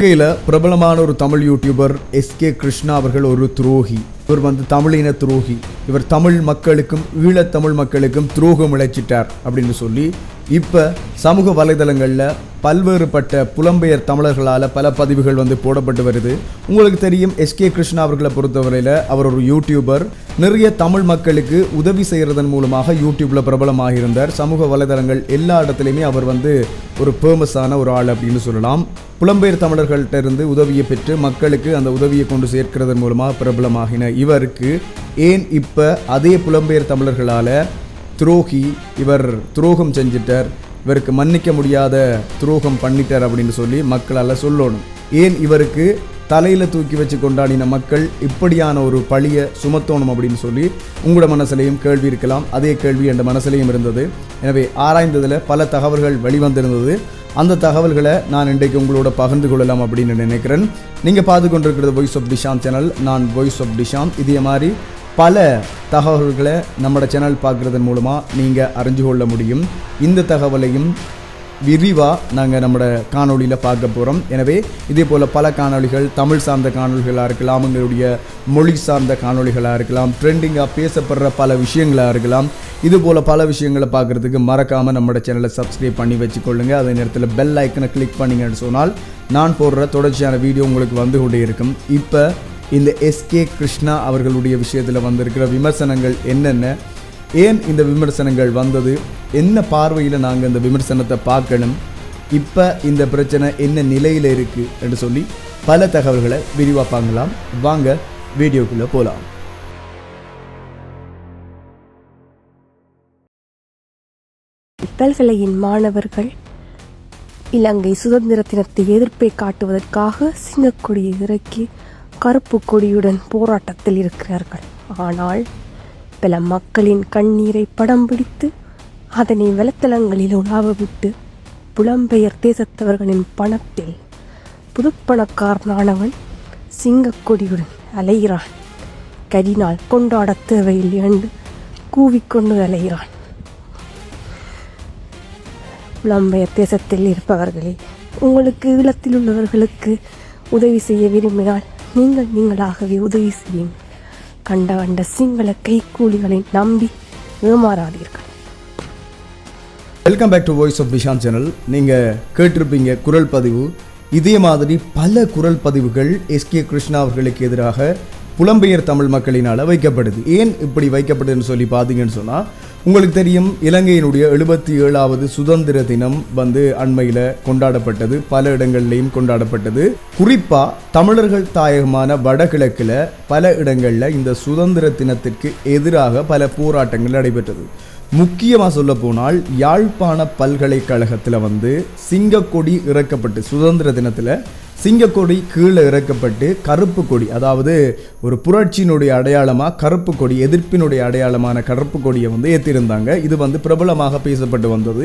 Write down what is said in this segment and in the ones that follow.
இலங்கையில் பிரபலமான ஒரு தமிழ் யூடியூபர் எஸ்கே கிருஷ்ணா அவர்கள் ஒரு துரோகி. இவர் வந்து தமிழின துரோகி. இவர் தமிழ் மக்களுக்கும் ஈழத்தமிழ் மக்களுக்கும் துரோகம் இழைச்சிட்டார் அப்படின்னு சொல்லி இப்போ சமூக வலைதளங்களில் பல்வேறுபட்ட புலம்பெயர் தமிழர்களால் பல பதிவுகள் வந்து போடப்பட்டு வருது. உங்களுக்கு தெரியும் எஸ்கே கிருஷ்ணா அவர்களை பொறுத்தவரையில் அவர் ஒரு யூடியூபர் நிறைய தமிழ் மக்களுக்கு உதவி செய்கிறதன் மூலமாக யூடியூப்பில் பிரபலமாக இருந்தார் சமூக வலைதளங்கள் எல்லா இடத்துலையுமே அவர் வந்து ஒரு ஃபேமஸான ஒரு ஆள் அப்படின்னு சொல்லலாம். புலம்பெயர் தமிழர்கள்ட்ட இருந்து உதவியை பெற்று மக்களுக்கு அந்த உதவியை கொண்டு சேர்க்கிறதன் மூலமாக பிரபலமாகின இவருக்கு ஏன் இப்போ அதே புலம்பெயர் தமிழர்களால் துரோகி இவர் துரோகம் செஞ்சிட்டார். இவருக்கு மன்னிக்க முடியாத துரோகம் பண்ணிட்டார் அப்படின்னு சொல்லி மக்களால் சொல்லணும். ஏன் இவருக்கு தலையில் தூக்கி வச்சு கொண்டாடின மக்கள் இப்படியான ஒரு பழியை சுமத்தணும் அப்படின்னு சொல்லி உங்களோட மனசுலையும் கேள்வி இருக்கலாம். அதே கேள்வி என் மனசுலையும் இருந்தது. எனவே ஆராய்ந்ததில் பல தகவல்கள் வெளிவந்திருந்தது. அந்த தகவல்களை நான் இன்றைக்கு உங்களோட பகிர்ந்து கொள்ளலாம் அப்படின்னு நினைக்கிறேன். நீங்கள் பார்த்து கொண்டிருக்கிறது வாய்ஸ் ஆஃப் டிஷாம் சேனல் நான் வாய்ஸ் ஆஃப் டிஷாம் இதே மாதிரி பல தகவல்களை நம்மளோட சேனல் பார்க்குறதன் மூலமாக நீங்கள் அறிஞ்சு கொள்ள முடியும். இந்த தகவலையும் விரிவாக நாங்கள் நம்மளோட காணொளியில் பார்க்க போகிறோம் எனவே இதே போல் பல காணொளிகள் தமிழ் சார்ந்த காணொளிகளாக இருக்கலாம் எங்களுடைய மொழி சார்ந்த காணொளிகளாக இருக்கலாம் ட்ரெண்டிங்காக பேசப்படுற பல விஷயங்களாக இருக்கலாம். இது போல் பல விஷயங்களை பார்க்குறதுக்கு மறக்காமல் நம்மளோட சேனலை சப்ஸ்கிரைப் பண்ணி வச்சுக்கொள்ளுங்கள் அதே நேரத்தில் பெல் ஐக்கனை கிளிக் பண்ணிங்கன்னு சொன்னால் நான் போடுற தொடர்ச்சியான வீடியோ உங்களுக்கு வந்து கொண்டே இருக்கும். இப்போ இந்த எஸ்கே கிருஷ்ணா அவர்களுடைய விஷயத்தில் வந்திருக்கிற விமர்சனங்கள் என்னென்ன? ஏன் இந்த விமர்சனங்கள் வந்தது? என்ன பார்வையில் நாங்கள் இந்த விமர்சனத்தை பார்க்கணும்? இப்போ இந்த பிரச்சனை என்ன நிலையில் இருக்குது என்று சொல்லி பல தகவல்களை விரிவாப்பாங்களாம் வாங்க வீடியோக்குள்ளே போகலாம் பல்கலையின் மாணவர்கள் இலங்கை சுதந்திர தினத்தை எதிர்ப்பை காட்டுவதற்காக சிங்கக்கொடியை இறக்கி கருப்பு கொடியுடன் போராட்டத்தில் இருக்கிறார்கள். ஆனால் பல மக்களின் கண்ணீரை படம் பிடித்து அதனை வலைத்தளங்களில் உலாவ விட்டு புலம்பெயர் தேசத்தவர்களின் பணத்தில் புதுப்பணக்காரனானவன் சிங்கக்கொடியுடன் அலைகிறான். கரினால் கொண்டாட தேவையில்லை என்று கூவிக்கொண்டு அலைகிறான். புலம்பெயர் தேசத்தில் இருப்பவர்களே உங்களுக்கு ஈழத்தில் உள்ளவர்களுக்கு உதவி செய்ய விரும்பினால் நீங்கள் நீங்களாகவே உதவி செய்யுங்கள் கண்ட கண்ட சிங்கள கைக்கூலிகளை நம்பி ஏமாறாதீர்கள். Welcome back to voice of விஷான் channel நீங்கள் கேட்டிருப்பீங்க குரல் பதிவு. இதே மாதிரி பல குரல் பதிவுகள் எஸ் கே கிருஷ்ணா அவர்களுக்கு எதிராக புலம்பெயர் தமிழ் மக்களினால் வைக்கப்படுது. ஏன் இப்படி வைக்கப்படுதுன்னு சொல்லி பார்த்தீங்கன்னு சொன்னால் உங்களுக்கு தெரியும் இலங்கையினுடைய எழுபத்தி ஏழாவது சுதந்திர தினம் வந்து அண்மையில் கொண்டாடப்பட்டது. பல இடங்கள்லையும் கொண்டாடப்பட்டது. குறிப்பாக தமிழர்கள் தாயகமான வடகிழக்கில் பல இடங்களில் இந்த சுதந்திர தினத்திற்கு எதிராக பல போராட்டங்கள் நடைபெற்றது. முக்கியமாக சொல்ல போனால் யாழ்ப்பாண பல்கலைக்கழகத்தில் வந்து சிங்கக்கொடி இறக்கப்பட்டு சுதந்திர தினத்தில் சிங்கக்கொடி கீழே இறக்கப்பட்டு கருப்பு கொடி அதாவது ஒரு புரட்சியினுடைய அடையாளமாக கருப்பு கொடி எதிர்ப்பினுடைய அடையாளமான கருப்பு கொடியை வந்து ஏற்றிருந்தாங்க இது வந்து பிரபலமாக பேசப்பட்டு வந்தது.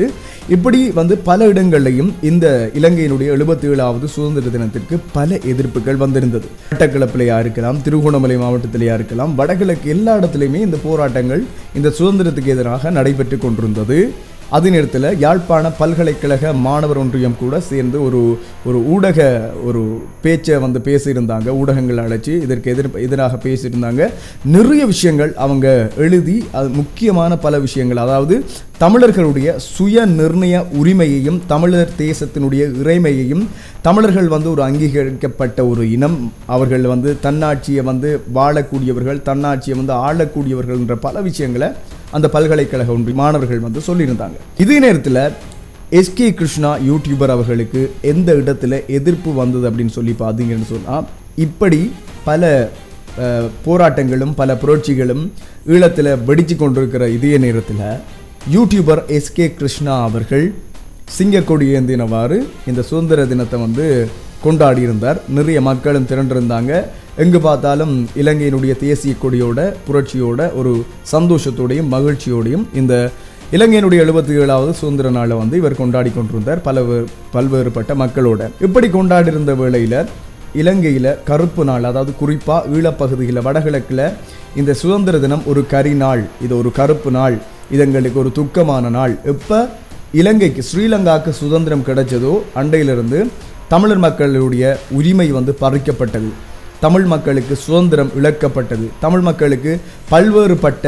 இப்படி வந்து பல இடங்கள்லையும் இந்த இலங்கையினுடைய எழுபத்தி ஏழாவது சுதந்திர தினத்திற்கு பல எதிர்ப்புகள் வந்திருந்தது. மட்டக்களப்பிலையா இருக்கலாம் திருகோணமலை மாவட்டத்திலேயா இருக்கலாம் வடகிழக்கு எல்லா இடத்துலையுமே இந்த போராட்டங்கள் இந்த சுதந்திரத்துக்கு எதிராக நடைபெற்று கொண்டிருந்தது. அதே நேரத்தில் யாழ்ப்பாண பல்கலைக்கழக மாணவர் ஒன்றியம் கூட சேர்ந்து ஒரு ஒரு ஊடக ஒரு பேச்சை வந்து பேசியிருந்தாங்க ஊடகங்கள் அழைச்சி இதற்கு எதிர் எதிராக பேசியிருந்தாங்க. நிறைய விஷயங்கள் அவங்க எழுதி அது முக்கியமான பல விஷயங்கள். அதாவது தமிழர்களுடைய சுய நிர்ணய உரிமையையும் தமிழர் தேசத்தினுடைய இறைமையையும் தமிழர்கள் வந்து ஒரு அங்கீகரிக்கப்பட்ட ஒரு இனம். அவர்கள் வந்து தன்னாட்சியை வந்து வாழக்கூடியவர்கள் தன்னாட்சியை வந்து ஆளக்கூடியவர்கள் என்ற பல விஷயங்களை அந்த பல்கலைக்கழக ஒன்றி மாணவர்கள் வந்து சொல்லியிருந்தாங்க. இதே நேரத்தில் எஸ்கே கிருஷ்ணா யூடியூபர் அவர்களுக்கு எந்த இடத்துல எதிர்ப்பு வந்தது அப்படின்னு சொல்லி பார்த்தீங்கன்னு சொன்னால் இப்படி பல போராட்டங்களும் பல புரட்சிகளும் ஈழத்தில் வெடிச்சு கொண்டிருக்கிற இதே நேரத்தில் யூடியூபர் எஸ்கே கிருஷ்ணா அவர்கள் சிங்கக்கொடி ஏந்தினவாறு இந்த சுதந்திர தினத்தை வந்து கொண்டாடி இருந்தார் நிறைய மக்களும் திரண்டிருந்தாங்க. எங்கு பார்த்தாலும் இலங்கையினுடைய தேசிய கொடியோட புரட்சியோட ஒரு சந்தோஷத்தோடையும் மகிழ்ச்சியோடையும் இந்த இலங்கையினுடைய எழுபத்தி ஏழாவது சுதந்திர நாளை வந்து இவர் கொண்டாடி கொண்டிருந்தார் பல பல்வேறுபட்ட மக்களோட. இப்படி கொண்டாடி இருந்த வேளையில் இலங்கையில் கருப்பு நாள் அதாவது குறிப்பாக ஈழப்பகுதியில் வடகிழக்கில் இந்த சுதந்திர தினம் ஒரு கரி நாள் இது ஒரு கருப்பு நாள் இது எங்களுக்கு ஒரு துக்கமான நாள். இப்போ இலங்கைக்கு ஸ்ரீலங்காவுக்கு சுதந்திரம் கிடைச்சதோ அண்டையிலிருந்து தமிழர் மக்களுடைய உரிமை வந்து பறிக்கப்பட்டது. தமிழ் மக்களுக்கு சுதந்திரம் இழக்கப்பட்டது. தமிழ் மக்களுக்கு பல்வேறுபட்ட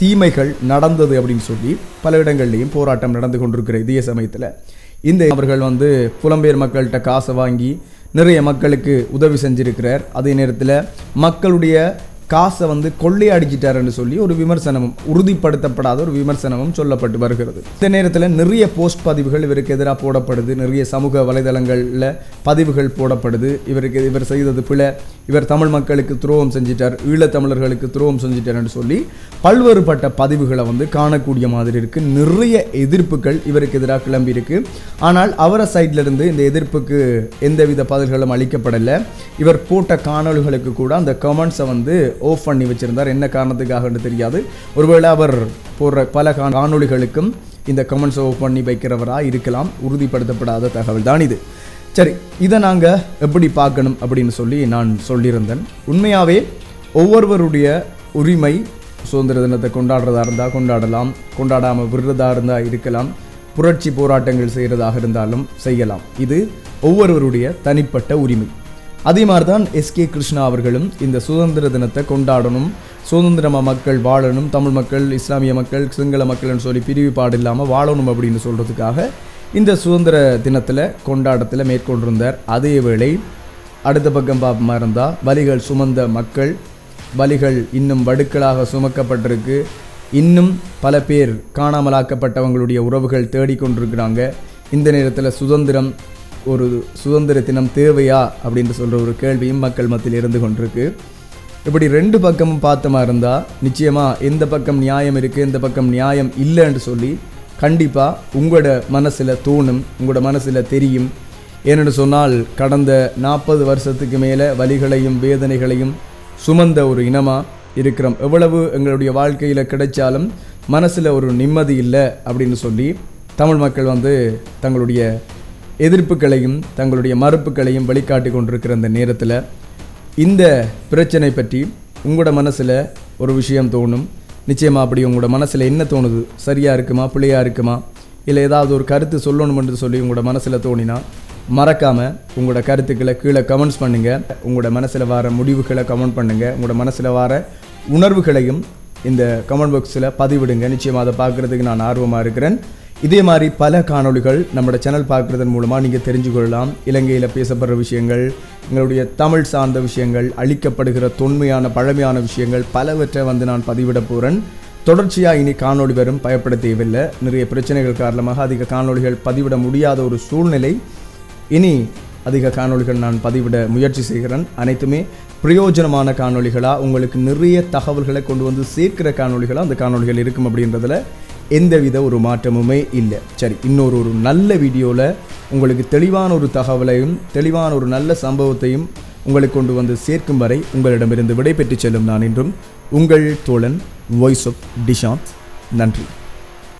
தீமைகள் நடந்தது அப்படின்னு சொல்லி பல இடங்கள்லையும் போராட்டம் நடந்து கொண்டிருக்கிற இதே சமயத்தில் இந்த அவர்கள் வந்து புலம்பெயர் மக்கள்கிட்ட காசை வாங்கி நிறைய மக்களுக்கு உதவி செஞ்சிருக்கிறார். அதே நேரத்தில் மக்களுடைய காசை வந்து கொள்ளையடிச்சிட்டாருன்னு சொல்லி ஒரு விமர்சனமும் உறுதிப்படுத்தப்படாத ஒரு விமர்சனமும் சொல்லப்பட்டு வருகிறது. இந்த நேரத்தில் நிறைய போஸ்ட் பதிவுகள் இவருக்கு எதிராக போடப்படுது. நிறைய சமூக வலைதளங்களில் பதிவுகள் போடப்படுது. இவருக்கு இவர் செய்தது பிழை. இவர் தமிழ் மக்களுக்கு துரோகம் செஞ்சிட்டார். ஈழத்தமிழர்களுக்கு துரோகம் செஞ்சிட்டார்னு சொல்லி பல்வேறுபட்ட பதிவுகளை வந்து காணக்கூடிய மாதிரி இருக்கு. நிறைய எதிர்ப்புகள் இவருக்கு எதிராக கிளம்பி இருக்கு. ஆனால் அவரை சைட்லேருந்து இந்த எதிர்ப்புக்கு எந்தவித பதில்களும் அளிக்கப்படலை. இவர் போட்ட காணொலிகளுக்கு கூட அந்த கமெண்ட்ஸை வந்து ஆஃப் பண்ணி வச்சுருந்தார். என்ன காரணத்துக்காகன்னு தெரியாது. ஒருவேளை அவர் போடுற பல காணொலிகளுக்கும் இந்த கமெண்ட்ஸை ஆஃப் பண்ணி வைக்கிறவராக இருக்கலாம். உறுதிப்படுத்தப்படாத தகவல் தான் இது. சரி இதை நாங்கள் எப்படி பார்க்கணும் அப்படின்னு சொல்லி நான் சொல்லியிருந்தேன். உண்மையாகவே ஒவ்வொருவருடைய உரிமை சுதந்திர தினத்தை கொண்டாடுறதா இருந்தால் கொண்டாடலாம். கொண்டாடாமல் விடுறதா இருந்தால் இருக்கலாம். புரட்சி போராட்டங்கள் செய்கிறதாக இருந்தாலும் செய்யலாம். இது ஒவ்வொருவருடைய தனிப்பட்ட உரிமை. அதே மாதிரி தான் எஸ் கே கிருஷ்ணா அவர்களும் இந்த சுதந்திர தினத்தை கொண்டாடணும். சுதந்திரமாக மக்கள் வாழணும் தமிழ் மக்கள் இஸ்லாமிய மக்கள் சிங்கள மக்கள்னு சொல்லி பிரிவுபாடு இல்லாமல் வாழணும் அப்படின்னு சொல்கிறதுக்காக இந்த சுதந்திர தினத்தில் கொண்டாட்டத்தில் மேற்கொண்டிருந்தார். அதே வேளை அடுத்த பக்கம் பார்ப்போமா இருந்தால் வலிகள் சுமந்த மக்கள் வலிகள் இன்னும் வடுக்களாக சுமக்கப்பட்டிருக்கு. இன்னும் பல பேர் காணாமலாக்கப்பட்டவங்களுடைய உறவுகள் தேடிக்கொண்டிருக்கிறாங்க. இந்த நேரத்தில் சுதந்திரம் ஒரு சுதந்திர தினம் தேவையா அப்படின்னு சொல்கிற ஒரு கேள்வியும் மக்கள் மத்தியில் இருந்து கொண்டிருக்கு. இப்படி ரெண்டு பக்கமும் பார்த்தமா இருந்தால் நிச்சயமாக எந்த பக்கம் நியாயம் இருக்குது எந்த பக்கம் நியாயம் இல்லைன்னு சொல்லி கண்டிப்பாக உங்களோட மனசில் தோணும் உங்களோட மனசில் தெரியும். ஏன்னு சொன்னால் கடந்த நாற்பது வருஷத்துக்கு மேலே வலிகளையும் வேதனைகளையும் சுமந்த ஒரு இனமாக இருக்கிறோம். எவ்வளவு எங்களுடைய வாழ்க்கையில் கிடைச்சாலும் மனசில் ஒரு நிம்மதி இல்லை அப்படின்னு சொல்லி தமிழ் மக்கள் வந்து தங்களுடைய எதிர்ப்புகளையும் தங்களுடைய மறுப்புகளையும் வெளிக்காட்டி கொண்டிருக்கிற அந்த நேரத்தில் இந்த பிரச்சனை பற்றி உங்களோட மனசில் ஒரு விஷயம் தோணும். நிச்சயமாக அப்படி உங்களோட மனசில் என்ன தோணுது? சரியாக இருக்குமா? பிள்ளையாக இருக்குமா? இல்லை ஏதாவது ஒரு கருத்து சொல்லணுமென்று சொல்லி உங்களோட மனசில் தோணினா மறக்காமல் உங்களோட கருத்துக்களை கீழே கமெண்ட்ஸ் பண்ணுங்கள் உங்களோட மனசில் வர முடிவுகளை கமெண்ட் பண்ணுங்கள் உங்களோட மனசில் வர உணர்வுகளையும் இந்த கமெண்ட் பாக்ஸில் பதிவிடுங்க. நிச்சயமாக அதை பார்க்குறதுக்கு நான் ஆர்வமாக இருக்கிறேன். இதே மாதிரி பல காணொளிகள் நம்மளோட சேனல் பார்க்குறதன் மூலமாக நீங்கள் தெரிஞ்சு கொள்ளலாம் இலங்கையில் பேசப்படுற விஷயங்கள் எங்களுடைய தமிழ் சார்ந்த விஷயங்கள் அளிக்கப்படுகிற தொன்மையான பழமையான விஷயங்கள் பலவற்றை வந்து நான் பதிவிட போகிறேன் தொடர்ச்சியாக இனி காணொளி வரும் பயப்பட தேவையில்லை. நிறைய பிரச்சனைகள் காரணமாக அதிக காணொளிகள் பதிவிட முடியாத ஒரு சூழ்நிலை. இனி அதிக காணொளிகள் நான் பதிவிட முயற்சி செய்கிறேன். அனைத்துமே பிரயோஜனமான காணொளிகளாக உங்களுக்கு நிறைய தகவல்களை கொண்டு வந்து சேர்க்கிற காணொளிகளாக அந்த காணொளிகள் இருக்கும் அப்படின்றதில் எந்தவித ஒரு மாற்றமுமே இல்லை. சரி இன்னொரு ஒரு நல்ல வீடியோவில் உங்களுக்கு தெளிவான ஒரு தகவலையும் தெளிவான ஒரு நல்ல சம்பவத்தையும் உங்களுக்கு கொண்டு வந்து சேர்க்கும் வரை உங்களிடமிருந்து விடைபெற்று செல்லும் நான் என்றும் உங்கள் தோழன் வாய்ஸ் ஆஃப் டிஷாந்த் நன்றி.